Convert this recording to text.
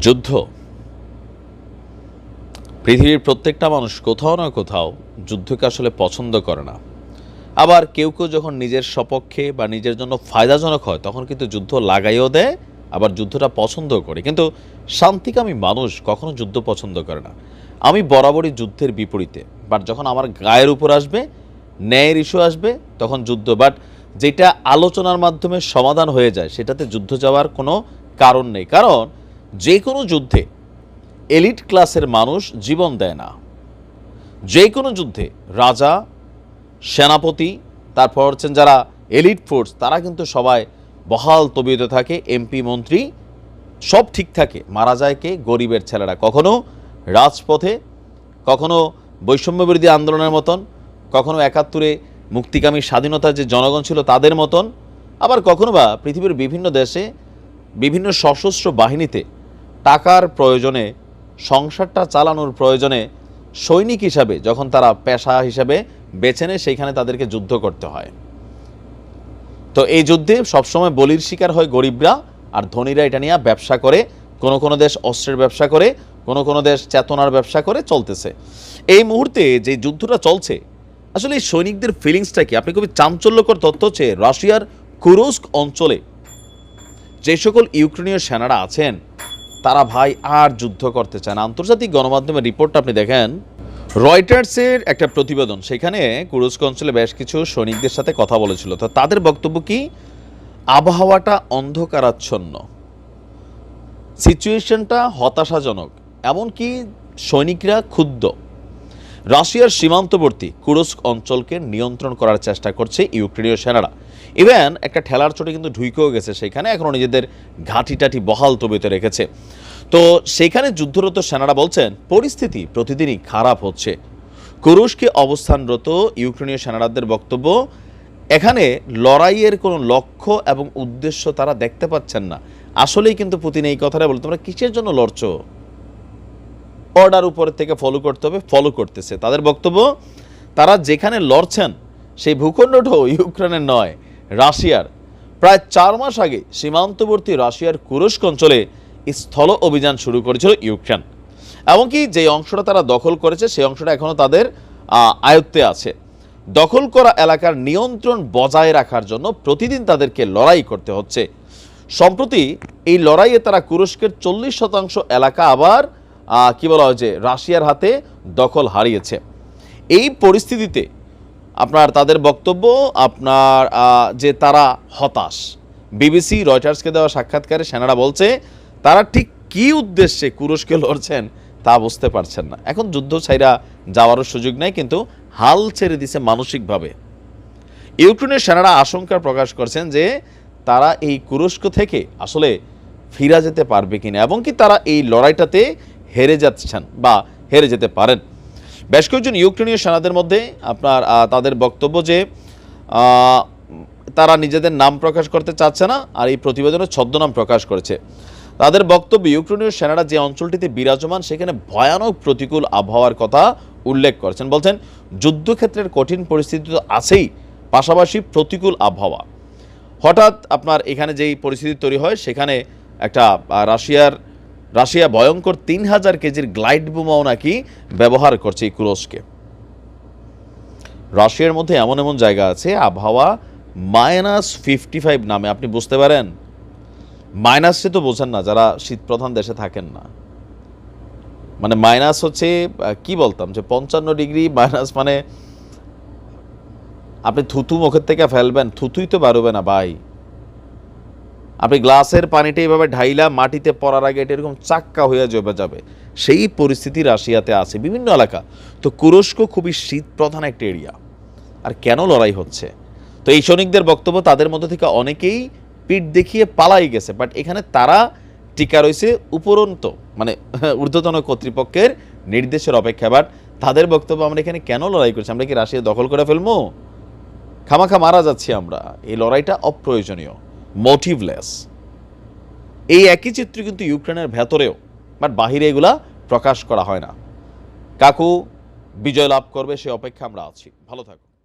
যুদ্ধ। পৃথিবীর প্রত্যেকটা মানুষ কোথাও না কোথাও যুদ্ধকে আসলে পছন্দ করে না। আবার কেউ কেউ যখন নিজের সপক্ষে বা নিজের জন্য ফায়দাজনক হয়, তখন কিন্তু যুদ্ধ লাগাইও দেয়, আবার যুদ্ধটা পছন্দ করে। কিন্তু শান্তিকামী মানুষ কখনো যুদ্ধ পছন্দ করে না। আমি বরাবরই যুদ্ধের বিপরীতে। বাট যখন আমার গায়ের উপর আসবে, ন্যায়ের ইস্যু আসবে, তখন যুদ্ধ। বাট যেটা আলোচনার মাধ্যমে সমাধান হয়ে যায়, সেটাতে যুদ্ধ যাওয়ার কোনো কারণ নেই। কারণ যে কোনো যুদ্ধে এলিট ক্লাসের মানুষ জীবন দেয় না। যে কোনো যুদ্ধে রাজা, সেনাপতি, তারপর হচ্ছেন যারা এলিট ফোর্স, তারা কিন্তু সবাই বহাল তবিয়তে থাকে, এমপি, মন্ত্রী, সব ঠিক থাকে। মারা যায় কে? গরিবের ছেলেরা। কখনো রাজপথে, কখনো বৈষম্য বিরোধী আন্দোলনের মতন, কখনো একাত্তরে মুক্তিকামী স্বাধীনতার যে জনগণ ছিল তাদের মতন, আবার কখনো বা পৃথিবীর বিভিন্ন দেশে, বিভিন্ন সশস্ত্র বাহিনীতে টাকার প্রয়োজনে, সংসারটা চালানোর প্রয়োজনে সৈনিক হিসাবে যখন তারা পেশা হিসাবে বেছে নেয়, সেইখানে তাদেরকে যুদ্ধ করতে হয়। তো এই যুদ্ধে সবসময় বলির শিকার হয় গরিবরা, আর ধনীরা এটা নিয়ে ব্যবসা করে, কোনো কোনো দেশ অস্ত্রের ব্যবসা করে, কোনো কোনো দেশ চেতনার ব্যবসা করে চলতেছে। এই মুহূর্তে যে যুদ্ধটা চলছে, আসলে এই সৈনিকদের ফিলিংসটা কি? আপনি খুবই চাঞ্চল্যকর তথ্য হচ্ছে রাশিয়ার কুরস্ক অঞ্চলে যে সকল ইউক্রেনীয় সেনারা আছেন তারা ভাই আর যুদ্ধ করতে চায় না। আন্তর্জাতিক গণমাধ্যমের রিপোর্টটা আপনি দেখেন, রয়টার্সের একটা প্রতিবেদন, সেখানে কুরস্ক অঞ্চলে বেশ কিছু সৈনিকদের সাথে কথা বলেছিল। তো তাদের বক্তব্য কি? আবহাওয়াটা অন্ধকারাচ্ছন্ন। সিচুয়েশনটা হতাশাজনক। এমনকি সৈনিকরা ক্ষুব্ধ। রাশিয়ার সীমান্তবর্তী কুরস্ক অঞ্চলকে নিয়ন্ত্রণ করার চেষ্টা করছে ইউক্রেনীয় সেনারা। ইভেন একটা ঠেলার চোটে কিন্তু ঢুকেও গেছে সেখানে, এখনও নিজেদের ঘাঁটি টাটি বহাল তবিতে রেখেছে। তো সেখানে যুদ্ধরত সেনারা বলছেন, পরিস্থিতি প্রতিদিনই খারাপ হচ্ছে। কুরস্কে অবস্থানরত ইউক্রেনীয় সেনারাদের বক্তব্য, এখানে লড়াইয়ের কোনো লক্ষ্য এবং উদ্দেশ্য তারা দেখতে পাচ্ছেন না। আসলেই কিন্তু পুতিন এই কথাটা বলে, তোমরা কিসের জন্য লড়ছো? অর্ডার উপরের থেকে ফলো করতে হবে ফলো করতেছে। তাদের বক্তব্য, তারা যেখানে লড়ছেন, সেই ভূখণ্ডটাও ইউক্রেনের নয়, রাশিয়ার। প্রায় চার মাস আগে সীমান্তবর্তী রাশিয়ার কুরস্ক অঞ্চলে স্থল অভিযান শুরু করেছিল ইউক্রেন। এমনকি যে অংশটা তারা দখল করেছে, সেই অংশটা এখনও তাদের আয়ত্তে আছে। দখল করা এলাকার নিয়ন্ত্রণ বজায় রাখার জন্য প্রতিদিন তাদেরকে লড়াই করতে হচ্ছে। সম্প্রতি এই লড়াইয়ে তারা কুরস্কের চল্লিশ শতাংশ এলাকা আবার কি বলা হয় যে রাশিয়ার হাতে দখল হারিয়েছে। এই পরিস্থিতিতে আপনার তাদের বক্তব্য, আপনার যে তারা হতাশ। বিবিসি, রয়টার্সকে দেওয়া সাক্ষাৎকারে সেনারা বলছে, তারা ঠিক কী উদ্দেশ্যে কুরস্কে লড়ছেন তা বুঝতে পারছেন না। এখন যুদ্ধ ছাইরা যাওয়ারও সুযোগ নেই, কিন্তু হাল ছেড়ে দিছে মানসিকভাবে। ইউক্রেনের সেনারা আশঙ্কা প্রকাশ করছেন যে তারা এই কুরস্ক থেকে আসলে ফিরা যেতে পারবে কিনা, এবং কি তারা এই লড়াইটাতে হেরে যাচ্ছেন বা হেরে যেতে পারেন। বেশ কয়েকজন ইউক্রেনীয় সেনাদের মধ্যে আপনার তাদের বক্তব্য যে তারা নিজেদের নাম প্রকাশ করতে চাচ্ছে না আর এই প্রতিবেদনে ছদ্মনাম প্রকাশ করেছে। তাদের বক্তব্য, ইউক্রেনীয় সেনারা যে অঞ্চলটিতে বিরাজমান সেখানে ভয়ানক প্রতিকূল আবহাওয়ার কথা উল্লেখ করেছেন। বলছেন, যুদ্ধক্ষেত্রের কঠিন পরিস্থিতি তো আছেই, পাশাপাশি প্রতিকূল আবহাওয়া। হঠাৎ আপনার এখানে যেই পরিস্থিতি তৈরি হয়, সেখানে একটা রাশিয়ার রাশিয়া ভয়ঙ্কর তিন হাজার কেজির গ্লাইড বোমাও নাকি ব্যবহার করছে এই রাশিয়ার মধ্যে এমন এমন জায়গা আছে, আবহাওয়া মাইনাস ফিফটি ফাইভ নামে, আপনি বুঝতে পারেন? মাইনাসে তো বোঝেন না, যারা শীতপ্রধান দেশে থাকেন না। মানে মাইনাস হচ্ছে কি বলতাম যে পঞ্চান্ন ডিগ্রি মাইনাস মানে আপনি থুতু মুখের থেকে ফেলবেন থুতুই তো বাড়বে না, ভাই। আপনি গ্লাসের পানিটা এইভাবে ঢাইলা মাটিতে পড়ার আগে এটা এরকম চাক্কা হয়ে যাবে যাবে। সেই পরিস্থিতি রাশিয়াতে আছে বিভিন্ন এলাকা। তো কুরস্ক খুবই শীত প্রধান একটা এরিয়া। আর কেন লড়াই হচ্ছে? তো এই সৈনিকদের বক্তব্য তাদের মধ্যে থেকে অনেকেই পিঠ দেখিয়ে পালাই গেছে বাট এখানে তারা টিকা রয়েছে উপরন্ত মানে ঊর্ধ্বতন কর্তৃপক্ষের নির্দেশের অপেক্ষা বাট তাদের বক্তব্য, আমরা এখানে কেন লড়াই করছি? আমরা কি রাশিয়া দখল করে ফেলব? খামাখা মারা যাচ্ছি আমরা। এই লড়াইটা অপ্রয়োজনীয়। মোটিভলেস এই একই চিত্র কিন্তু ইউক্রেনের ভেতরেও, বাট বাহিরে এগুলা প্রকাশ করা হয় না। কাকু, বিজয় লাভ করবে, সে অপেক্ষা আমরা আছি। ভালো থাকো